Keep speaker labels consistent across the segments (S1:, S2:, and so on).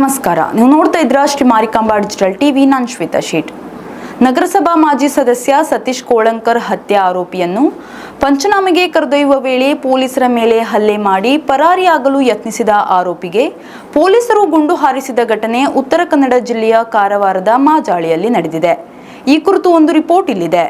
S1: ನಮಸ್ಕಾರ. ನೀವು ನೋಡ್ತಾ ಇದ್ರ ಶ್ರೀ ಮಾರಿಕಾಂಬಾ ಡಿಜಿಟಲ್ ಟಿವಿ. ನಾನು ಶ್ವೇತಾ ಶೇಟ್. ನಗರಸಭಾ ಮಾಜಿ ಸದಸ್ಯ ಸತೀಶ್ ಕೋಳಂಕರ್ ಹತ್ಯೆ ಆರೋಪಿಯನ್ನು ಪಂಚನಾಮೆಗೆ ಕರೆದೊಯ್ಯುವ ವೇಳೆ ಪೊಲೀಸರ ಮೇಲೆ ಹಲ್ಲೆ ಮಾಡಿ ಪರಾರಿಯಾಗಲು ಯತ್ನಿಸಿದ ಆರೋಪಿಗೆ ಪೊಲೀಸರು ಗುಂಡು ಹಾರಿಸಿದ ಘಟನೆ ಉತ್ತರ ಕನ್ನಡ ಜಿಲ್ಲೆಯ ಕಾರವಾರದ ಮಾಜಾಳಿಯಲ್ಲಿ ನಡೆದಿದೆ. ಈ ಕುರಿತು ಒಂದು ರಿಪೋರ್ಟ್ ಇಲ್ಲಿದೆ.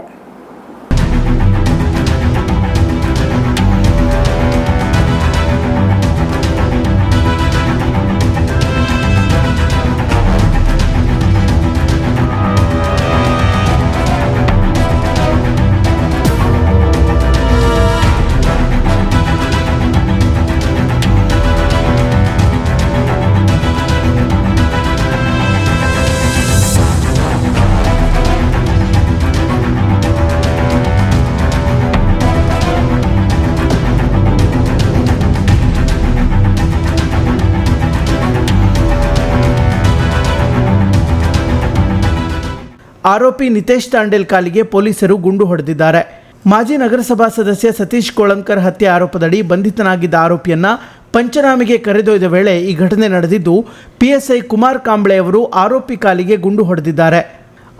S2: ಆರೋಪಿ ನಿತೇಶ್ ತಾಂಡೇಲ್ ಕಾಲಿಗೆ ಪೊಲೀಸರು ಗುಂಡು ಹೊಡೆದಿದ್ದಾರೆ. ಮಾಜಿ ನಗರಸಭಾ ಸದಸ್ಯ ಸತೀಶ್ ಕೋಳಂಕರ್ ಹತ್ಯೆ ಆರೋಪದಡಿ ಬಂಧಿತನಾಗಿದ್ದ ಆರೋಪಿಯನ್ನ ಪಂಚನಾಮಿಗೆ ಕರೆದೊಯ್ದ ವೇಳೆ ಈ ಘಟನೆ ನಡೆದಿದ್ದು, ಪಿಎಸ್ಐ ಕುಮಾರ್ ಕಾಂಬ್ಳೆ ಅವರು ಆರೋಪಿ ಕಾಲಿಗೆ ಗುಂಡು ಹೊಡೆದಿದ್ದಾರೆ.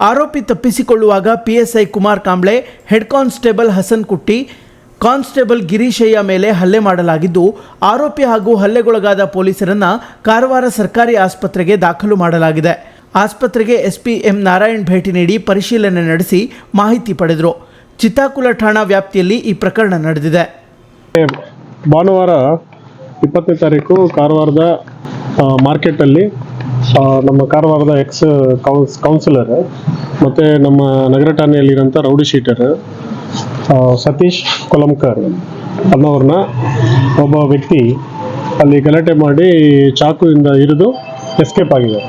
S2: ಆರೋಪಿ ತಪ್ಪಿಸಿಕೊಳ್ಳುವಾಗ PSI Kumar Kamble, head constable Hasan Kutty, constable Girishayya ಮೇಲೆ ಹಲ್ಲೆ ಮಾಡಲಾಗಿದ್ದು, ಆರೋಪಿ ಹಾಗೂ ಹಲ್ಲೆಗೊಳಗಾದ ಪೊಲೀಸರನ್ನ ಕಾರವಾರ ಸರ್ಕಾರಿ ಆಸ್ಪತ್ರೆಗೆ ದಾಖಲು ಮಾಡಲಾಗಿದೆ. ಆಸ್ಪತ್ರೆಗೆ ಎಸ್ಪಿ ಎಂ ನಾರಾಯಣ್ ಭೇಟಿ ನೀಡಿ ಪರಿಶೀಲನೆ ನಡೆಸಿ ಮಾಹಿತಿ ಪಡೆದರು. ಚಿತ್ತಾಕುಲ ಠಾಣಾ ವ್ಯಾಪ್ತಿಯಲ್ಲಿ ಈ ಪ್ರಕರಣ ನಡೆದಿದೆ.
S3: ಭಾನುವಾರ ಇಪ್ಪತ್ತನೇ ತಾರೀಕು ಕಾರವಾರದ ಮಾರ್ಕೆಟಲ್ಲಿ ನಮ್ಮ ಕಾರವಾರದ ಎಕ್ಸ್ ಕೌನ್ಸ್ ಕೌನ್ಸಿಲರ್ ಮತ್ತು ನಮ್ಮ ನಗರ ಠಾಣೆಯಲ್ಲಿರೋಂಥ ರೌಡಿ ಶೀಟರ್ ಸತೀಶ್ ಕೊಲಂಕರ್ ಅನ್ನೋರನ್ನ ಒಬ್ಬ ವ್ಯಕ್ತಿ ಅಲ್ಲಿ ಗಲಾಟೆ ಮಾಡಿ ಚಾಕುವಿಂದ ಇರಿದು ಎಸ್ಕೇಪ್ ಆಗಿದೆ.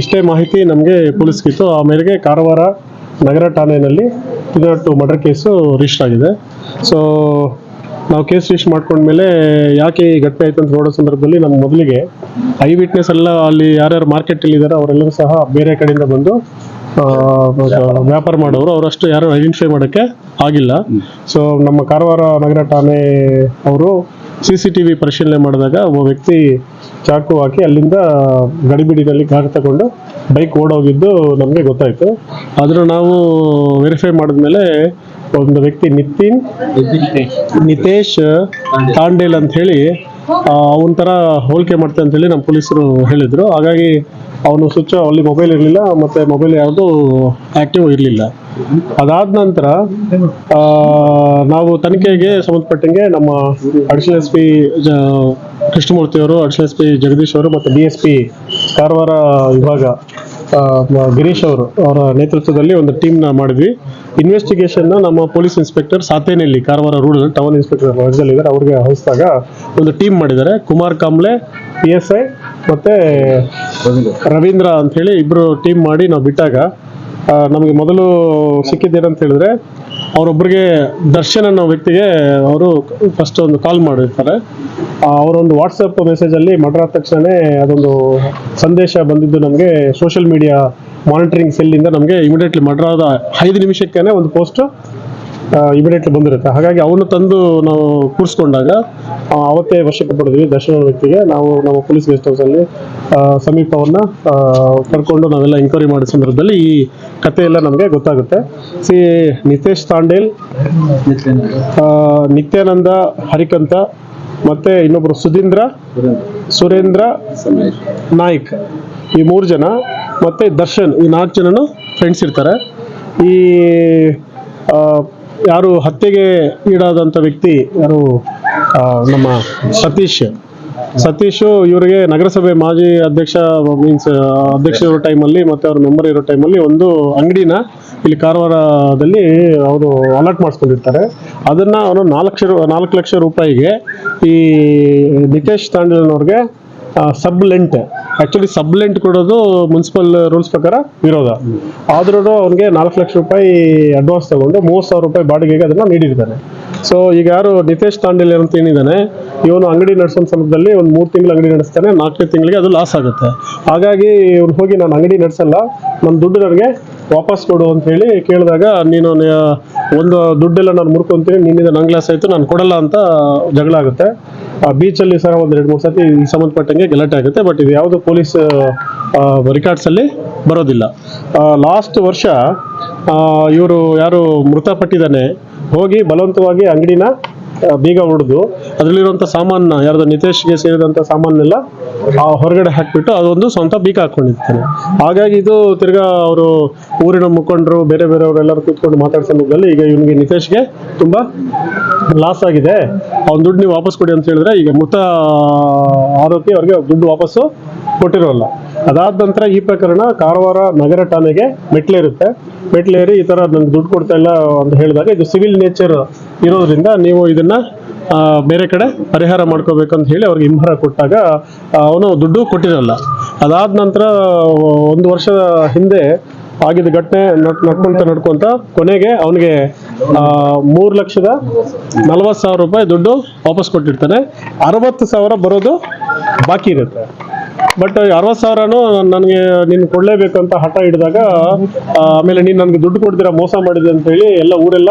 S3: ಇಷ್ಟೇ ಮಾಹಿತಿ ನಮಗೆ ಪೊಲೀಸ್ಗಿತ್ತು. ಆ ಮೇರೆಗೆ ಕಾರವಾರ ನಗರ ಠಾಣೆಯಲ್ಲಿ ಟು ಮರ್ಡರ್ ಕೇಸು ರಿಜಿಸ್ಟರ್ ಆಗಿದೆ. ಸೊ ನಾವು ಕೇಸ್ ರಿಜಿಸ್ಟರ್ ಮಾಡ್ಕೊಂಡ್ಮೇಲೆ ಯಾಕೆ ಈ ಘಟನೆ ಆಯ್ತು ಅಂತ ನೋಡೋ ಸಂದರ್ಭದಲ್ಲಿ ನಮ್ಮ ಮೊದಲಿಗೆ ಐ ವಿಟ್ನೆಸ್ ಎಲ್ಲ ಅಲ್ಲಿ ಯಾರ್ಯಾರು ಮಾರ್ಕೆಟಲ್ಲಿ ಇದ್ದಾರೆ ಅವರೆಲ್ಲರೂ ಸಹ ಬೇರೆ ಕಡೆಯಿಂದ ಬಂದು ವ್ಯಾಪಾರ ಮಾಡೋರು. ಅವರಷ್ಟು ಯಾರು ಐಡೆಂಟಿಫೈ ಮಾಡೋಕ್ಕೆ ಆಗಿಲ್ಲ. ಸೊ ನಮ್ಮ ಕಾರವಾರ ನಗರ ಠಾಣೆ ಅವರು ಸಿ ಸಿ ಟಿ ವಿ ಪರಿಶೀಲನೆ ಮಾಡಿದಾಗ ಒಬ್ಬ ವ್ಯಕ್ತಿ ಚಾಕು ಹಾಕಿ ಅಲ್ಲಿಂದ ಗಡಿಬಿಡಿನಲ್ಲಿ ಕಾರ್ ತಗೊಂಡು ಬೈಕ್ ಓಡೋಗಿದ್ದು ನಮಗೆ ಗೊತ್ತಾಯಿತು. ಆದರೂ ನಾವು ವೆರಿಫೈ ಮಾಡಿದ್ಮೇಲೆ ಒಂದು ವ್ಯಕ್ತಿ ನಿತಿನ್, ನಿತೇಶ್ ತಾಂಡೇಲ್ ಅಂತ ಹೇಳಿ ಅವನ ಥರ ಹೋಲಿಕೆ ಮಾಡ್ತೆ ಅಂತ ಹೇಳಿ ನಮ್ಮ ಪೊಲೀಸರು ಹೇಳಿದರು. ಹಾಗಾಗಿ ಅವನು ಸ್ವಿಚ್ ಅಲ್ಲಿ ಮೊಬೈಲ್ ಇರಲಿಲ್ಲ, ಮತ್ತೆ ಮೊಬೈಲ್ ಯಾವುದು ಆಕ್ಟಿವ್ ಇರಲಿಲ್ಲ. ಅದಾದ ನಂತರ ನಾವು ತನಿಖೆಗೆ ಸಂಬಂಧಪಟ್ಟಂಗೆ ನಮ್ಮ ಅಡಿಷನಲ್ ಎಸ್ ಪಿ ಕೃಷ್ಣಮೂರ್ತಿ ಅವರು ಅಡಿಷನಲ್ ಎಸ್ ಪಿ ಜಗದೀಶ್ ಅವರು ಮತ್ತು ಬಿ ಎಸ್ ಪಿ, ಕಾರವಾರ ವಿಭಾಗ ಗಿರೀಶ್ ಅವರು ಅವರ ನೇತೃತ್ವದಲ್ಲಿ ಒಂದು ಟೀಮ್ನ ಮಾಡಿದ್ವಿ. ಇನ್ವೆಸ್ಟಿಗೇಷನ್ನ ನಮ್ಮ police inspector Satenahalli, Karwar rural town inspector ಇದ್ದಾರೆ ಅವ್ರಿಗೆ ವಹಿಸಿದಾಗ ಒಂದು ಟೀಮ್ ಮಾಡಿದ್ದಾರೆ. Kumar Kamble P S I ಮತ್ತೆ ರವೀಂದ್ರ ಅಂತ ಹೇಳಿ ಇಬ್ರು ಟೀಮ್ ಮಾಡಿ ನಾವು ಬಿಟ್ಟಾಗ. ನಮಗೆ ಮೊದಲು ಸಿಕ್ಕಿದ್ದೇನಂತ ಹೇಳಿದ್ರೆ ಅವರೊಬ್ಬರಿಗೆ ದರ್ಶನ್ ಅನ್ನೋ ವ್ಯಕ್ತಿಗೆ ಅವರು ಫಸ್ಟ್ ಒಂದು ಕಾಲ್ ಮಾಡಿರ್ತಾರೆ. ಅವರೊಂದು ವಾಟ್ಸಪ್ ಮೆಸೇಜಲ್ಲಿ ಮರ್ಡರ್ ಆದ ತಕ್ಷಣ ಅದೊಂದು ಸಂದೇಶ ಬಂದಿದ್ದು ನಮಗೆ ಸೋಷಿಯಲ್ ಮೀಡಿಯಾ ಮಾನಿಟರಿಂಗ್ ಸೆಲ್ಲಿಂದ ನಮಗೆ ಇಮಿಡಿಯೇಟ್ಲಿ ಮರ್ಡರ್ ಆದ ಐದು ನಿಮಿಷಕ್ಕೇ ಒಂದು ಪೋಸ್ಟ್ ಇಮಿಡಿಯೇಟ್ಲಿ ಬಂದಿರುತ್ತೆ. ಹಾಗಾಗಿ ಅವನು ತಂದು ನಾವು ಕೂರಿಸ್ಕೊಂಡಾಗ ಅವತ್ತೇ ವಶಕ್ಕೆ ಪಡೆದ್ವಿ ದರ್ಶನ ವ್ಯಕ್ತಿಗೆ. ನಾವು ನಮ್ಮ ಪೊಲೀಸ್ ಗೆಸ್ಟ್ ಹೌಸಲ್ಲಿ ಸಮೀಪವನ್ನು ಕರ್ಕೊಂಡು ನಾವೆಲ್ಲ ಎಂಕ್ವೈರಿ ಮಾಡಿದ ಸಂದರ್ಭದಲ್ಲಿ ಈ ಕಥೆ ಎಲ್ಲ ನಮಗೆ ಗೊತ್ತಾಗುತ್ತೆ. ಸಿ. ನಿತೇಶ್ ತಾಂಡೇಲ್ ನಿತ್ಯಾನಂದ ಹರಿಕಂತ, ಮತ್ತೆ ಇನ್ನೊಬ್ರು ಸುಧೀಂದ್ರ, ಸುರೇಂದ್ರ ನಾಯ್ಕ್. ಈ ಮೂರು ಜನ, ಮತ್ತೆ ದರ್ಶನ್, ಈ ನಾಲ್ಕು ಜನನು ಫ್ರೆಂಡ್ಸ್ ಇರ್ತಾರೆ. ಈ ಯಾರು ಹತ್ಯೆಗೆ ಈಡಾದಂಥ ವ್ಯಕ್ತಿ ಯಾರು ನಮ್ಮ ಸತೀಶ್. ಸತೀಶ್ ಇವರಿಗೆ ನಗರಸಭೆ ಮಾಜಿ ಅಧ್ಯಕ್ಷ ಮೀನ್ಸ್ ಅಧ್ಯಕ್ಷ ಇರೋ ಟೈಮಲ್ಲಿ ಮತ್ತೆ ಅವ್ರ ಮೆಂಬರ್ ಇರೋ ಟೈಮಲ್ಲಿ ಒಂದು ಅಂಗಡಿನ ಇಲ್ಲಿ ಕಾರವಾರದಲ್ಲಿ ಅವರು ಅಲರ್ಟ್ ಮಾಡಿಸ್ಕೊಂಡಿರ್ತಾರೆ. ಅದನ್ನ ಅವರು ನಾಲ್ಕು ನಾಲ್ಕು ಲಕ್ಷ ರೂಪಾಯಿಗೆ ಈ ನಿತೇಶ್ ತಾಂಡಲ್ನವ್ರಿಗೆ ಸಬ್ ಲೆಂಟ್ ಆಕ್ಚುಲಿ ಸಬ್ ಲೆಂಟ್ ಕೊಡೋದು ಮುನ್ಸಿಪಲ್ ರೂಲ್ಸ್ ಪ್ರಕಾರ ವಿರೋಧ. ಆದ್ರೂ ಅವ್ನಿಗೆ ನಾಲ್ಕು ಲಕ್ಷ ರೂಪಾಯಿ ಅಡ್ವಾನ್ಸ್ ತಗೊಂಡು ಮೂವತ್ತು ಸಾವಿರ ರೂಪಾಯಿ ಬಾಡಿಗೆಗೆ ಅದನ್ನ ನೀಡಿರ್ತಾನೆ ಸೊ ಈಗ ಯಾರು ನಿತೇಶ್ ತಾಂಡೇಲಿ ಅಂತ ಏನಿದ್ದಾನೆ ಇವನು ಅಂಗಡಿ ನಡೆಸೋ ಸಮಯದಲ್ಲಿ ಒಂದು ಮೂರು ತಿಂಗಳು ಅಂಗಡಿ ನಡೆಸ್ತಾನೆ, ನಾಲ್ಕನೇ ತಿಂಗಳಿಗೆ ಅದು ಲಾಸ್ ಆಗುತ್ತೆ. ಹಾಗಾಗಿ ಇವ್ನು ಹೋಗಿ, ನಾನು ಅಂಗಡಿ ನಡೆಸಲ್ಲ ನನ್ನ ದುಡ್ಡು ನನಗೆ ವಾಪಸ್ ಕೊಡು ಅಂತ ಹೇಳಿ ಕೇಳಿದಾಗ, ನೀನು ಒಂದು ದುಡ್ಡೆಲ್ಲ ನಾನು ಮುರ್ಕೊಂತೀನಿ, ನಿನ್ನಿಂದ ನಂಗೆ ಗ್ಲಾಸ್ ಆಯಿತು, ನಾನು ಕೊಡಲ್ಲ ಅಂತ ಜಗಳ ಆಗುತ್ತೆ. ಆ ಬೀಚಲ್ಲಿ ಸಹ ಒಂದು ಎರಡು ಮೂರು ಸತಿ ಸಂಬಂಧಪಟ್ಟಂಗೆ ಗಲಾಟೆ ಆಗುತ್ತೆ ಬಟ್ ಇದು ಯಾವುದು ಪೊಲೀಸ್ ರೆಕಾರ್ಡ್ಸಲ್ಲಿ ಬರೋದಿಲ್ಲ. ಲಾಸ್ಟ್ ವರ್ಷ ಇವರು ಯಾರು ಮೃತಪಟ್ಟಿದ್ದಾನೆ, ಹೋಗಿ ಬಲವಂತವಾಗಿ ಅಂಗಡಿನ ಬೀಗ ಹೊಡೆದು ಅದರಲ್ಲಿರುವಂಥ ಸಾಮಾನ ಯಾರ್ದು ನಿತೇಶ್ಗೆ ಸೇರಿದಂಥ ಸಾಮಾನೆಲ್ಲ ಆ ಹೊರಗಡೆ ಹಾಕಿಬಿಟ್ಟು ಅದೊಂದು ಸ್ವಂತ ಬೀಗ ಹಾಕೊಂಡಿರ್ತಾನೆ ಹಾಗಾಗಿ ಇದು ತಿರ್ಗಾ ಅವರು ಊರಿನ ಮುಖಂಡರು, ಬೇರೆ ಬೇರೆಯವರೆಲ್ಲರೂ ಕೂತ್ಕೊಂಡು ಮಾತಾಡ್ತಾ ಸಂದರ್ಭದಲ್ಲಿ ಈಗ ಇವನಿಗೆ ನಿತೇಶ್ಗೆ ತುಂಬಾ ಲಾಸ್ ಆಗಿದೆ. ಅವ್ನ ದುಡ್ಡು ನೀವು ವಾಪಸ್ ಕೊಡಿ ಅಂತ ಹೇಳಿದ್ರೆ ಈಗ ಮೃತ ಆರೋಪಿ ಅವ್ರಿಗೆ ದುಡ್ಡು ವಾಪಸ್ಸು ಕೊಟ್ಟಿರೋಲ್ಲ. ಅದಾದ ನಂತರ ಈ ಪ್ರಕರಣ ಕಾರವಾರ ನಗರ ಠಾಣೆಗೆ ಮೆಟ್ಲೇರುತ್ತೆ. ಮೆಟ್ಲೇರಿ ಈ ತರ ನನ್ಗೆ ದುಡ್ಡು ಕೊಡ್ತಾ ಇಲ್ಲ ಅಂತ ಹೇಳಿದಾಗ ಇದು ಸಿವಿಲ್ ನೇಚರ್ ಇರೋದ್ರಿಂದ ನೀವು ಇದನ್ನ ಆ, ಬೇರೆ ಕಡೆ ಪರಿಹಾರ ಮಾಡ್ಕೋಬೇಕಂತ ಹೇಳಿ ಅವ್ರಿಗೆ ಇಂಹರ ಕೊಟ್ಟಾಗ ಅವನು ದುಡ್ಡು ಕೊಟ್ಟಿರಲ್ಲ. ಅದಾದ ನಂತರ ಒಂದು ವರ್ಷದ ಹಿಂದೆ ಆಗಿದ್ದ ಘಟನೆ ನಡ್ ನಡ್ಕೊಂತ ನಡ್ಕೊಂತ ಕೊನೆಗೆ ಅವನಿಗೆ ಮೂರು ಲಕ್ಷದ ನಲವತ್ತು ಸಾವಿರ ರೂಪಾಯಿ ದುಡ್ಡು ವಾಪಸ್ ಕೊಟ್ಟಿರ್ತಾನೆ. ಅರವತ್ತು ಸಾವಿರ ಬರೋದು ಬಾಕಿ ಇರುತ್ತೆ. ಬಟ್ ಅರವತ್ತು ಸಾವಿರನೂ ನನಗೆ ನೀನು ಕೊಡಲೇಬೇಕು ಅಂತ ಹಠ ಹಿಡಿದಾಗ ಆಮೇಲೆ ನೀನು ನನಗೆ ದುಡ್ಡು ಕೊಡ್ತೀರಾ, ಮೋಸ ಮಾಡಿದೆ ಅಂತ ಹೇಳಿ ಎಲ್ಲ ಊರೆಲ್ಲ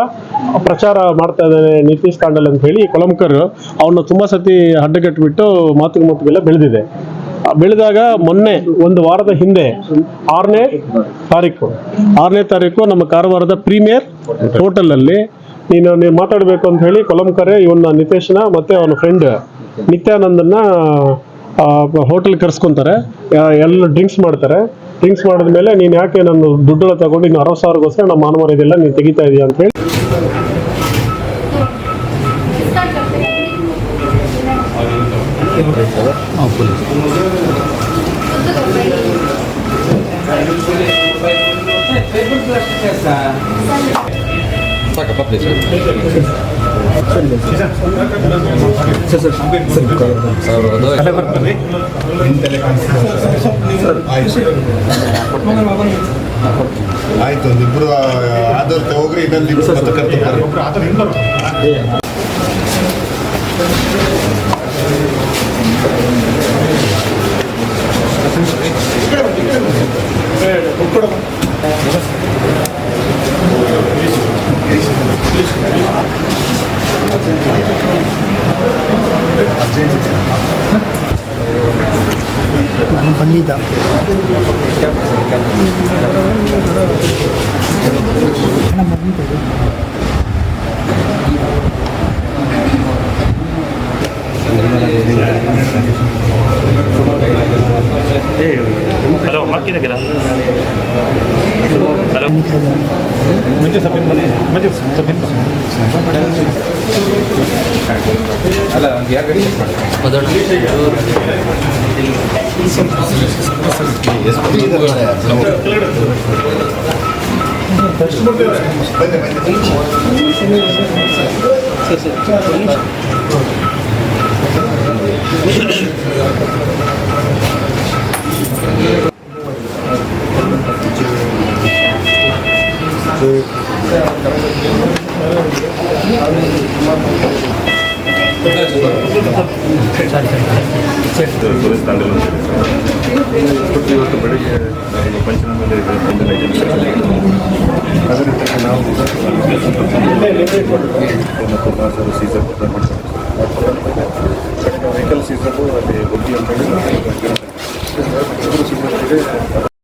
S3: ಪ್ರಚಾರ ಮಾಡ್ತಾ ಇದ್ದಾನೆ ನಿತೀಶ್ ಕಾಂಡಲ್ ಅಂತ ಹೇಳಿ ಕೊಲಂಕರ್ ಅವನ್ನ ತುಂಬಾ ಸತಿ ಅಡ್ಡಗಟ್ಬಿಟ್ಟು ಮಾತಿಗೆ ಮಾತುಗೆಲ್ಲ ಬೆಳೆದಿದೆ. ಬೆಳೆದಾಗ ಮೊನ್ನೆ, ಒಂದು ವಾರದ ಹಿಂದೆ, ಆರನೇ ತಾರೀಕು ಆರನೇ ತಾರೀಕು ನಮ್ಮ ಕಾರವಾರದ ಪ್ರೀಮಿಯರ್ ಹೋಟೆಲ್ ಅಲ್ಲಿ ನೀನು ನೀವು ಮಾತಾಡಬೇಕು ಅಂತ ಹೇಳಿ ಕೊಲಂಕರೆ ಇವನ್ನ ನಿತೇಶ್ನ ಮತ್ತೆ ಅವನ ಫ್ರೆಂಡ್ ನಿತ್ಯಾನಂದನ್ನ ಹೋಟೆಲ್ ಕರ್ಸ್ಕೊಂತಾರೆ. ಎಲ್ಲ ಡ್ರಿಂಕ್ಸ್ ಮಾಡ್ತಾರೆ. ಡ್ರಿಂಕ್ಸ್ ಮಾಡಿದ ಮೇಲೆ ನೀನು ಯಾಕೆ ನಾನು ದುಡ್ಡೆಲ್ಲ ತಗೊಂಡು ಇನ್ನು ಅರವತ್ತು ಸಾವಿರಗೋಸ್ಕರ ನಮ್ಮ ಮಾನವರ ಇದೆಲ್ಲ ನೀನು ತೆಗಿತಾ ಇದೀಯ ಅಂತ ಹೇಳಿ.
S4: ಸಾಕಪ್ಪ
S5: ಆಯ್ತು ಒಂದಿಬ್ರು ಆಧಾರ್ ಹೋಗ್ರಿ ಇನ್ನೊಂದು ಇಬ್ರು ಮತ್ತೆ ಕರ್ಕೊಂಡು ಬರ್ರಿ
S6: ಹಲೋ ಹಾಕಿದಾಗಿಲ್ಲ ಹಲೋ
S4: ಅಲ್ಲ ಒಂದು ಯಾರು ಗಾಡಿ ಚೆಕ್ ಮಾಡಿ
S6: ಪೊಲೀಸ್ ದಾಂಡೇಲಿ ಅಂತ ಹೇಳಿ ಸರ್. ಇವತ್ತು ಬೆಳಿಗ್ಗೆ ನಾನು ಪಂಚನಾಮದಲ್ಲಿ ಅದರಿಂದ ನಾವು ಮತ್ತು ಮಾಸರು ಸೀಸರ್ ವೆಹಿಕಲ್ ಸೀಸರು ಅಲ್ಲಿ ಬುದ್ಧಿ ಅಂತ ಹೇಳಿ ನಾವು ಸೀಸರ್